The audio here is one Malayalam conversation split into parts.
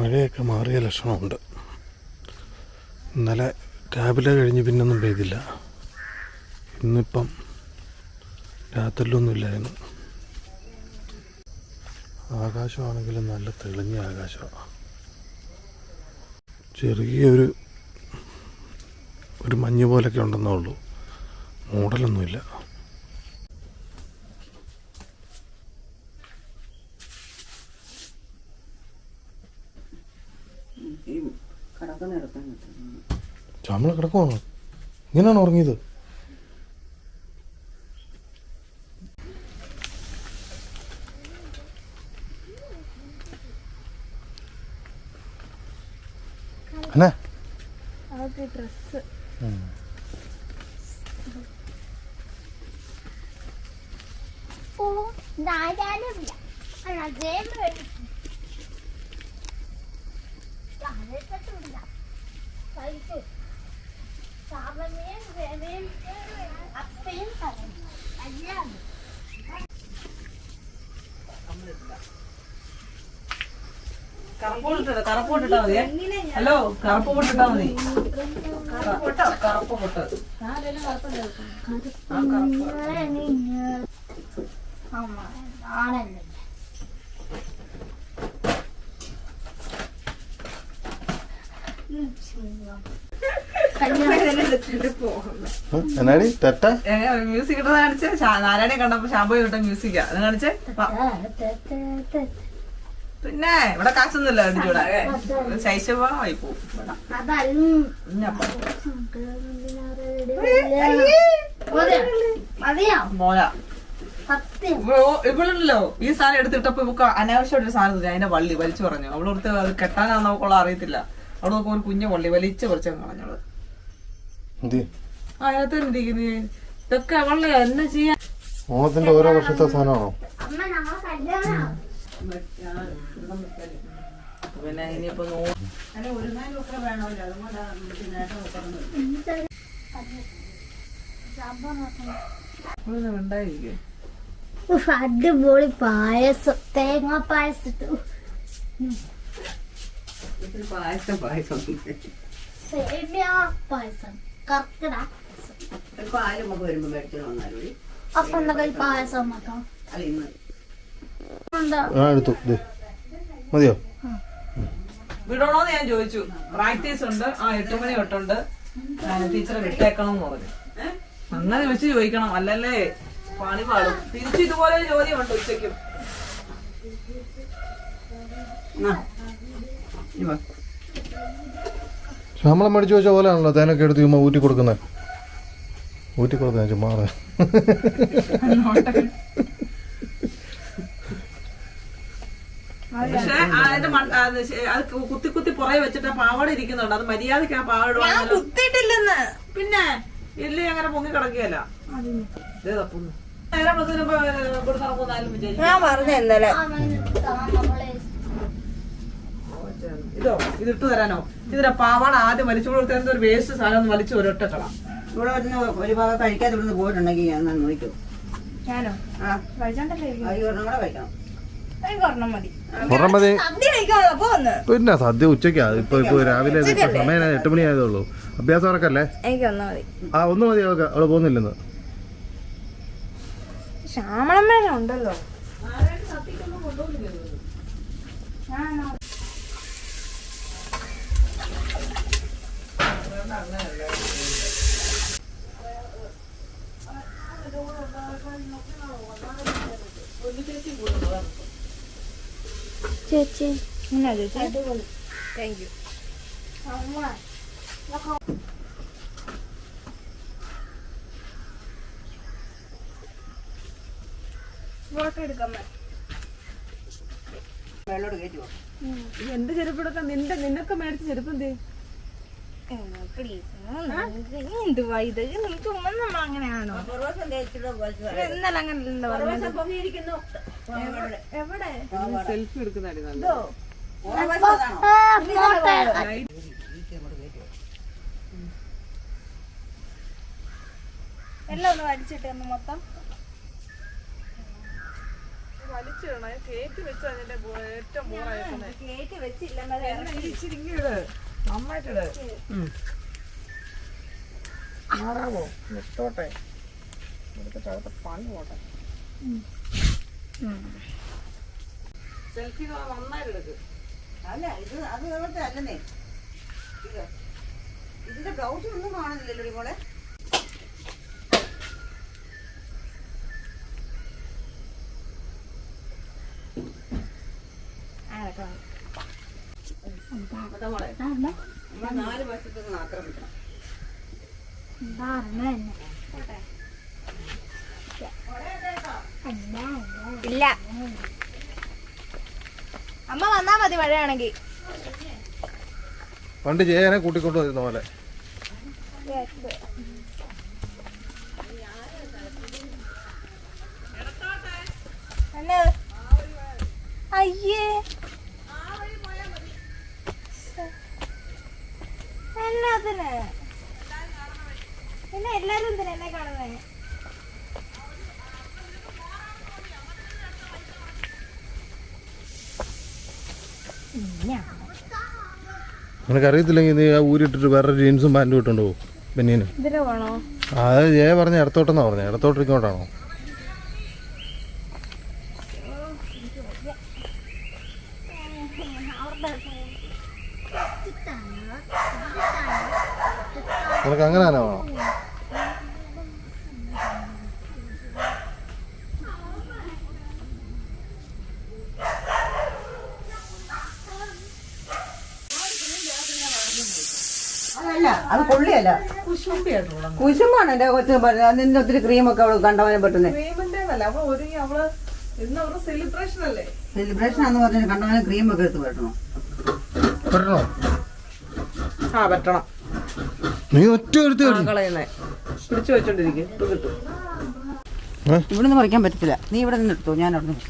മഴയൊക്കെ മാറിയ ലക്ഷണമുണ്ട്. ഇന്നലെ രാവിലെ കഴിഞ്ഞ് പിന്നൊന്നും പെയ്തില്ല. ഇന്നിപ്പം രാത്രിയിലൊന്നും ഇല്ലായിരുന്നു. ആകാശമാണെങ്കിലും നല്ല തെളിഞ്ഞ ആകാശമാണ്. ചെറിയൊരു ഒരു മഞ്ഞ് പോലൊക്കെ ഉണ്ടെന്നേ ഉള്ളൂ. മൂടലൊന്നുമില്ല ഈ കിടക്കുന്ന എടുക്കാൻ കിട്ടും ചാമള കിടക്കുവാണോ? ഇങ്ങനെയാണ് ഉറങ്ങിയത്? അവൾക്ക് ഡ്രസ്സ്. ഓ നാരായണമില്ല അതേ അപ്പയും പറഞ്ഞു എല്ലാം കറുപ്പ് പൊട്ടിട്ടോ കറുപ്പ് പൊട്ടിട്ടാ മതി ഹലോ കറുപ്പ് പൊട്ടിട്ടാ മതി കറുപ്പ്. പൊട്ട് ആണല്ലേ എന്നാടി? തെറ്റ? മ്യൂസിക് ഇട്ടത് കാണിച്ച്? നാരായണെ കണ്ടപ്പോ ഷാമ്പോ ഇട്ട മ്യൂസിക്കാ അത് കാണിച്ച്? പിന്നെ ഇവിടെ കാശൊന്നുമില്ല അടിച്ചൂടെ ശൈശവമായി പോവും. ഇവളുണ്ടല്ലോ. ഈ സാധനം എടുത്തിട്ടപ്പോ ഇവക്ക് അനാവശ്യമായിട്ടൊരു സാധനം തോന്നി. അതിന്റെ വള്ളി വലിച്ചു പറഞ്ഞു. അവളോടുത്ത് അത് കെട്ടാനാന്ന് അവക്കുള്ള അറിയത്തില്ല. അവിടെ നോക്കുമ്പോ ഒരു കുഞ്ഞു വള്ളി. വലിച്ചു കുറച്ച് കളഞ്ഞോൾ എന്ത് ആ, അതിനകത്ത് ഇരിക്കുന്നത് ഇതൊക്കെ അവളെ എന്നാ ചെയ്യാ? ഓണത്തിന്റെ ഓരോ വർഷത്തെ സാധനമാണോ? പിന്നെ ഇനിയിപ്പോ അടിപൊളി പായസം. തേങ്ങ പായസം പായസം പായസം. പായസം. പാൽ നമുക്ക് വരുമ്പോ വന്നാലും അപ്പൊ എന്തൊക്കെ ഈ പായസം വെക്കാം അല്ല ഇന്ന് എന്താ? ആ എടുത്തു. ദേ. മതിയോ? വിടണോന്ന് ഞാൻ ചോദിച്ചു. പ്രാക്ടീസ് ഉണ്ട്. ആ എട്ട് മണി തൊട്ടുണ്ട്. ടീച്ചറെ വിട്ടേക്കണം എന്ന് പറഞ്ഞു. അങ്ങനെ വെച്ച് ചോദിക്കണം. അല്ലല്ലേ? പണി പാടും. തിരിച്ചു ഇതുപോലെ ഒരു ഉണ്ട് ഉച്ചയ്ക്കും. ശമ്പളം മേടിച്ചു വെച്ച പോലെയാണല്ലോ തേനൊക്കെ എടുത്ത് ചുമ്മാ ഊറ്റി കൊടുക്കുന്നത് ഊറ്റി കൊടുക്കുന്ന ചുമ്മാ പക്ഷെ അത് കുത്തി കുത്തി പുറകെ വെച്ചിട്ട് പാവാട ഇരിക്കുന്നുണ്ട്. അത് മര്യാദയ്ക്ക് ആ പാവാട കുത്തിയിട്ടില്ലെന്ന്. പിന്നെ ഇല്ലേ അങ്ങനെ പൊങ്ങി കിടക്കുകയല്ല. നേരം. ഞാൻ പറഞ്ഞു ഇന്നലെ. ഇതോ ഇത് ഇട്ട് തരാനോ? ഇതിന്റെ പാവാട ആദ്യം വലിച്ചു കൊടുത്ത എന്തോ ഒരു വേസ്റ്റ് സാധനം വലിച്ചു ഒരൊറ്റ കളാം. ഇവിടെ വരുന്ന ഒരു ഭാഗം കഴിക്കാതെ ഇവിടുന്ന് പോയിട്ടുണ്ടെങ്കിൽ ഞാൻ നോക്കും ഞാനോ? ആ. കഴിച്ചോണ്ടല്ലേ കൂടെ കഴിക്കണം. പിന്നെ. സദ്യ ഉച്ചക്കാ ഇപ്പൊ ഇപ്പൊ രാവിലെ സമയം എട്ട് മണി ആയതുള്ളൂ അഭ്യാസം ഉറക്കല്ലേ? ആ ഒന്ന് മതി അവൾക്ക്. അവൾ പോകുന്നില്ലെന്ന്. ശ്യാമളമ്മേന ഉണ്ടല്ലോ ചേച്ചി. എന്നാ ചേച്ചി? താങ്ക് യു ഫോട്ടോ എടുക്കാൻ കയറ്റുമോ എന്റെ ചെരുപ്പെടുക്ക നിന്റെ നിനക്ക് മേടിച്ച ചെരുപ്പ് എന്തേ എന്തുവാ ഇത്? നീ ചുമ്മാ നമ്മൾ അങ്ങനെയാണോ? ഇന്നലെ അങ്ങനെ എവിടെ? സെൽഫി. ഇതോ? എല്ലാം ഒന്ന് വലിച്ചിട്ട് ഒന്ന് മൊത്തം. വലിച്ചിടണം. കേക്ക് വെച്ച് അതിന്റെ ഏറ്റവും കേട്ട് വെച്ചില്ല നന്നായിട്ടിട്. മാറാവോ നിർത്തോട്ടെ എടുത്തിട്ട് അകത്ത് പണി പോട്ടെ. സെൽഫി നന്നായിട്ട് എടുക്ക് അല്ല ഇത് അത് ഇവിടുത്തെ അല്ലെന്നേ. ഇത് ഇതിന്റെ ബ്ലൗസ് ഒന്നും കാണുന്നില്ലല്ലോ മോളെ. നമ്മളെ നാല് ആക്രമിക്കണം ഇല്ല. അമ്മ വന്നാ മതി മഴയാണെങ്കിൽ പണ്ട് ചെയ്യാനെ കൂട്ടിക്കൊണ്ടു വരുന്ന പോലെ. അയ്യേ. എല്ലാത്തിന് പിന്നെ എല്ലാരും എന്നെ നിനക്കറിയത്തില്ലെങ്കിൽ നീ ആ ഊരിട്ടിട്ട് വേറെ ജീൻസും പാന്റും ഇട്ടുണ്ടോ ബെന്നീന്. ഇതിന് അത് ജയ പറഞ്ഞ ഇടത്തോട്ടെന്നാ പറഞ്ഞത് ഇടത്തോട്ട് ഇങ്ങോട്ടാണോ നിനക്ക് അങ്ങനെ തന്നെ വേണം അത് കൊള്ളിയല്ല. കുശുമ്പാണ് എന്റെ കൊച്ചു നിന്റെ ഒത്തിരി ക്രീമൊക്കെ അവൾ കണ്ടവനെ പറ്റുന്നത് സെലിബ്രേഷൻ അല്ലേ സെലിബ്രേഷൻ ആന്ന് പറഞ്ഞു കണ്ടവനെ ക്രീമൊക്കെ എടുത്ത് പറ്റണം? പറ്റണോ? ആ പറ്റണം. നീ ഒറ്റ എടുത്ത് പിടിച്ചു വെച്ചോണ്ടിരിക്കും. പറിക്കാൻ പറ്റത്തില്ല. നീ ഇവിടെ നിന്ന് എടുത്തോ ഞാൻ അവിടെ നിന്ന്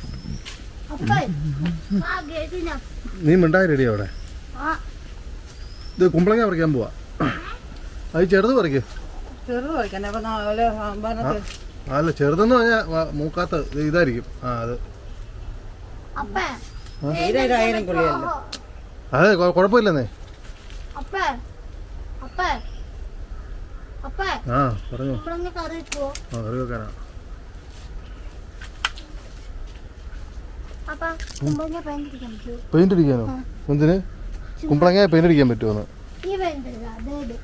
നീ മിണ്ടായി റെഡി അവിടെ ആ ഇത് കുമ്പളങ്ങ പറിക്കാൻ പോവാ. അത് ചെറുത് പറിക്ക്. ചെറുത് പറിക്കാൻ അല്ല ചെറുതെന്ന് പറഞ്ഞാൽ മൂക്കാത്ത ഇത് ഇതായിരിക്കും. ആ അത്. അപ്പേ ആയിരം കൊള്ളിയല്ലോ അതെ കുഴപ്പമില്ലെന്നേ. ആ പറഞ്ഞു. ആ കറി വെക്കാനാ. പെയിന്റ് അടിക്കാനോ? എന്തിന്? കുമ്പളങ്ങ പെയിന്റ് അടിക്കാൻ പറ്റുമോ ഈ പെയിന്റ് അതായത്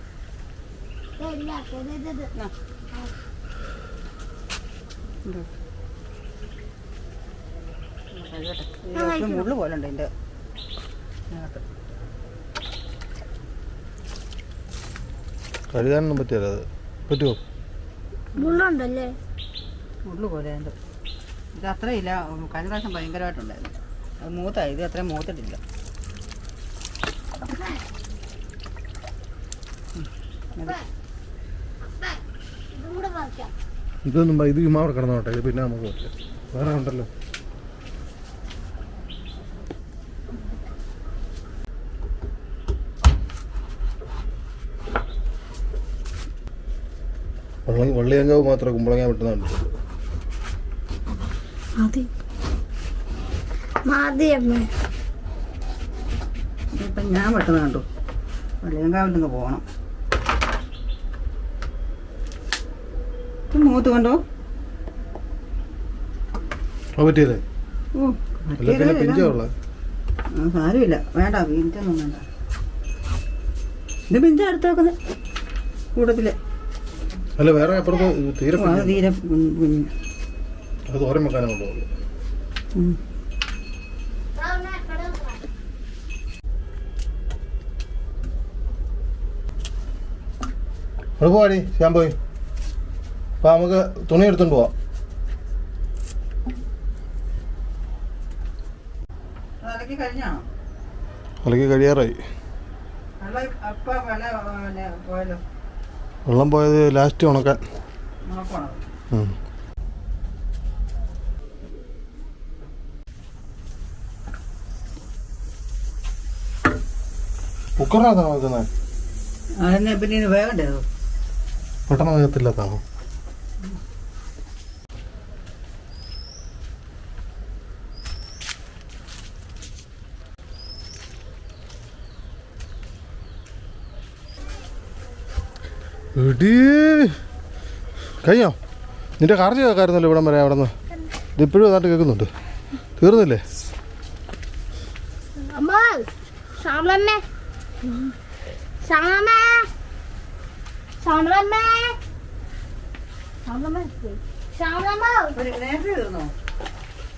ഇല്ല ഇത് മുള്ളു പോലെ ഉണ്ട് എന്റെ കഴുകാനൊന്നും പറ്റില്ല അത്. പറ്റുമോ മുള്ളുണ്ടല്ലേ? മുള്ളു പോലെ ഉണ്ട് ഇത് അത്രയില്ല. കഴിഞ്ഞ പ്രാവശ്യം ഭയങ്കരമായിട്ടുണ്ടായിരുന്നു. അത് മൂത്തായി. ഇത് അത്രയും മൂത്തിട്ടില്ല. ഇതൊന്നും ഇത് ചുമ്മാ കിടന്നോട്ടെ. ഇത് പിന്നെ നമുക്ക് പറ്റില്ല. വേറെ ഉണ്ടല്ലോ. വള്ളി വള്ളിയങ്കാവ് മാത്രമേ കുമ്പളങ്ങ വെട്ടുന്നുണ്ട് മതി. മതി അമ്മേ. ഇപ്പം ഞാൻ പെട്ടെന്ന് കണ്ടു. വെള്ളിയങ്കാവിൽ നിന്ന് പോകണം മൂത്ത് കണ്ടോ? സാരമില്ല. വേണ്ട പിഞ്ചൊന്നും വേണ്ട. ഇത് പിഞ്ച അടുത്ത് വെക്കുന്നത്. കൂട്ടത്തിൽ. അല്ല വേറെ അപ്പുറത്ത് തീരെ. തീരെ. അത് തോരൻ വെക്കാനും ഉം. പോവാടി ഞാൻ പോയി അപ്പൊ നമുക്ക് തുണി എടുത്തോണ്ട് പോവാം അലക്കി കഴിയാറായി പോയല്ലോ വെള്ളം പോയത് ലാസ്റ്റ് ഉണക്കാൻ. കുക്കറാ. കുക്കറിനകത്താണോ വെക്കുന്നത് പിന്നെ വേഗം പെട്ടെന്ന് വേഗത്തില്ലാത്താണോ എടീ. കഴിഞ്ഞോ? നിന്റെ കാർജ് കേൾക്കായിരുന്നല്ലോ ഇവിടം വരെ അവിടെ നിന്ന് ഇതിപ്പോഴും ഏതാണ്ട് കേൾക്കുന്നുണ്ട്. തീർന്നില്ലേ?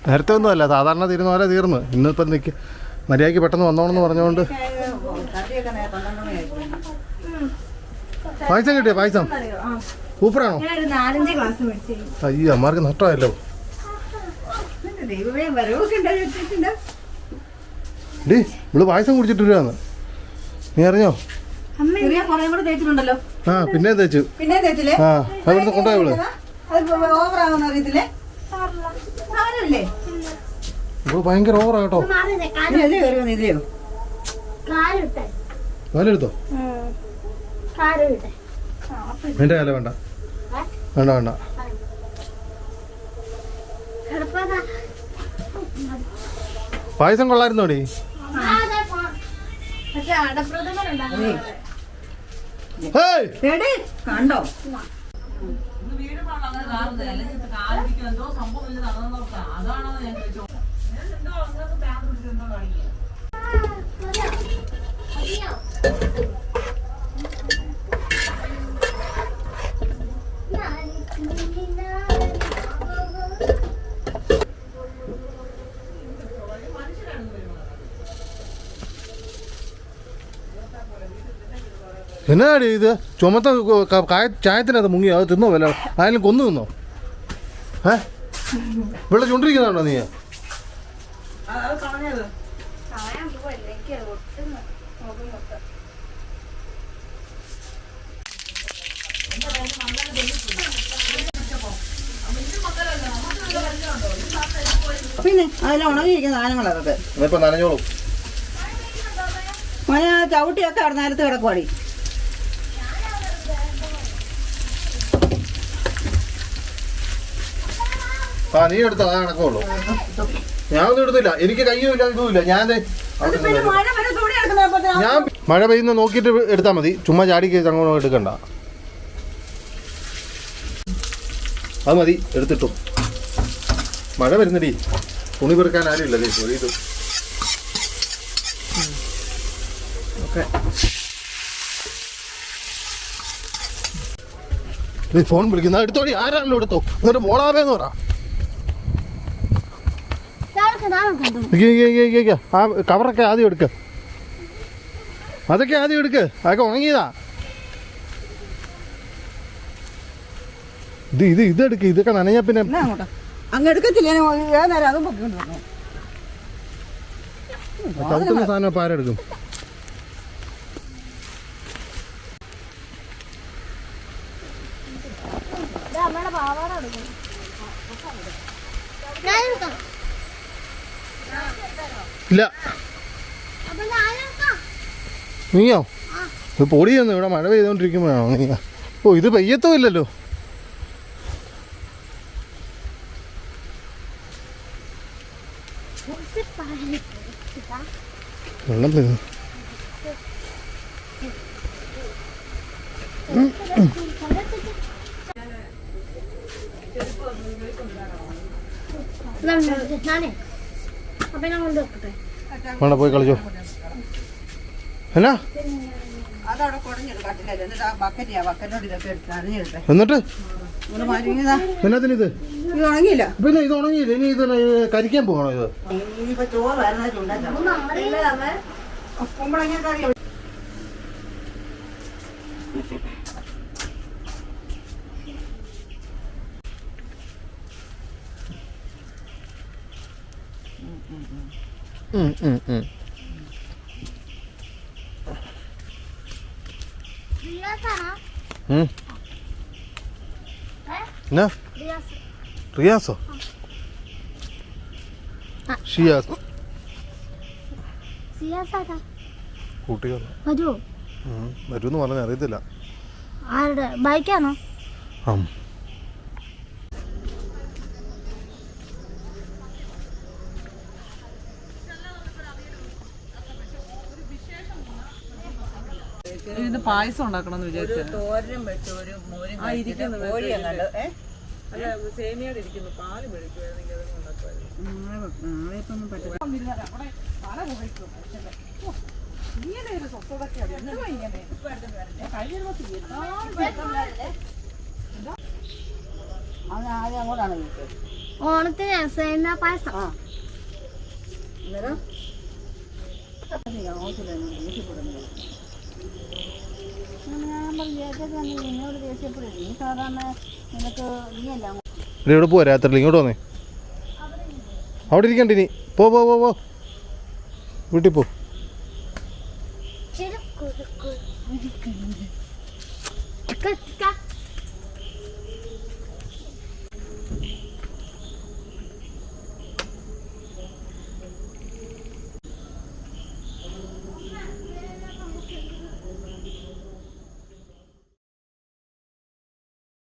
നേരത്തെ ഒന്നുമല്ല സാധാരണ തീരുന്ന പോലെ തീർന്ന്. ഇന്നിപ്പം നിൽക്കുക മര്യാദയ്ക്ക് പെട്ടെന്ന് വന്നോണെന്ന് പറഞ്ഞുകൊണ്ട് പായസം കിട്ടിയോ? പായസം? സൂപ്പറാണോ? അയ്യോ അമ്മമാർക്ക് നഷ്ടമായല്ലോ. ഡീ ഇവൾ പായസം കുടിച്ചിട്ടില്ലാന്ന് നീ അറിഞ്ഞോ? ആ പിന്നെ തേച്ചു ആ അവിടുന്ന് കൊണ്ടുപോയി ഇവൾ. ഭയങ്കര ഓവറാ കേട്ടോ. മാറിനെ ഇതിലല്ലേ കാല വേണ്ട. വേണ്ട വേണ്ട. പായസം കൊള്ളായിരുന്നോടി കണ്ടോ? വീട് അങ്ങനെ അല്ലെങ്കിൽ എന്തോ സംഭവം അതാണോ ഞാൻ ചോദിച്ചോ എന്നാടി ഇത്? ചുമത്ത ചായത്തിനകത്ത് മുങ്ങി അത് തിന്നോ വല്ല? ആയാലും കൊന്നു തിന്നോ? ഏ? വെള്ളം ചുണ്ടിരിക്കുന്നുണ്ടോ നീ? പിന്നെ അതിലെ ഉണങ്ങിയിരിക്കുന്ന സാധനങ്ങളതൊക്കെ ഇപ്പൊ നനഞ്ഞോളും. മന ചവിട്ടിയൊക്കെ അവിടെ നേരത്തെ കിടക്കുവാടി. ആ നീ എടുത്ത അതാ കണക്കുള്ളൂ ഞാൻ ഒന്നും എടുത്തില്ല. എനിക്ക് കയ്യും ഇല്ല ഇതുമില്ല ഞാൻ ഞാൻ മഴ പെയ്യുന്ന നോക്കിയിട്ട് എടുത്താൽ മതി. ചുമ്മാ ചാടിക്ക് അങ്ങോട്ട് എടുക്കണ്ട. അത് മതി. എടുത്തിട്ടു. മഴ വരുന്നടി. തുണി പെറുക്കാൻ ആരും ഇല്ലല്ലേ ഇത്. ഓക്കെ. ഫോൺ വിളിക്കുന്ന എടുത്തോടി. ആരാണല്ലോ എടുത്തോ? എന്നിട്ട് മോളാവേന്ന് പറ. ആ കവറൊക്കെ ആദ്യം എടുക്ക. അതൊക്കെ ആദ്യം എടുക്ക്. അതൊക്കെ ഉണങ്ങിയതാ. ഇത് ഇത് ഇതെടുക്ക് ഇതൊക്കെ നനഞ്ഞ പിന്നെ അങ്ങ് എടുക്കത്തില്ല? അതും സാധനം ഇപ്പം ആരെടുക്കും അമ്മയുടെ പാവാട എടുക്കണം ഞാൻ എടുക്കാം ഇല്ല നീയോ ഇത് പൊടിയൊന്നും ഇവിടെ മഴ പെയ്തുകൊണ്ടിരിക്കുമ്പോഴാണോ നീ ഓ ഇത് പെയ്യത്തും ഇല്ലല്ലോ വെള്ളം അപ്പൊ ഞാൻ കൊണ്ട് വെക്കട്ടെ വേണ്ട പോയി കളിച്ചോ. എന്നാ? എന്നിട്ട് എന്നാത്തിനിത് ഇത്? ഉണങ്ങിയില്ല? പിന്നെ ഇത് ഉണങ്ങിയില്ല. ഇനി ഇത് കരിക്കാൻ പോകണോ ഇത്? എന്നാ? റിയാസ്? ഷിയാസ്. വരുമെന്ന് പറഞ്ഞ അറിയത്തില്ല. ബൈക്കാണോ? പായസം ഉണ്ടാക്കണം എന്ന് വിചാരിച്ചു തോരനും വെച്ചു ഒരു മോരും ആ, ഇരിക്കുന്നു കോഴി അല്ല പാൽ അതൊന്നും ഇങ്ങനെ ഒരു കഴിഞ്ഞ ആദ്യം അങ്ങോട്ടാണ് ഓണത്തിന് സേമിയ പായസം. അന്നേരം? ഓട്ടിലൊന്നും ദേഷ്യപ്പെടുന്നില്ല ഞാൻ ഇവിടെ പോവാ രാത്രി ഇങ്ങോട്ട് വന്നേ. അവിടെ ഇരിക്കണ്ട ഇനി. പോ പോ പോ പോ. വീട്ടിൽ പോ. ചില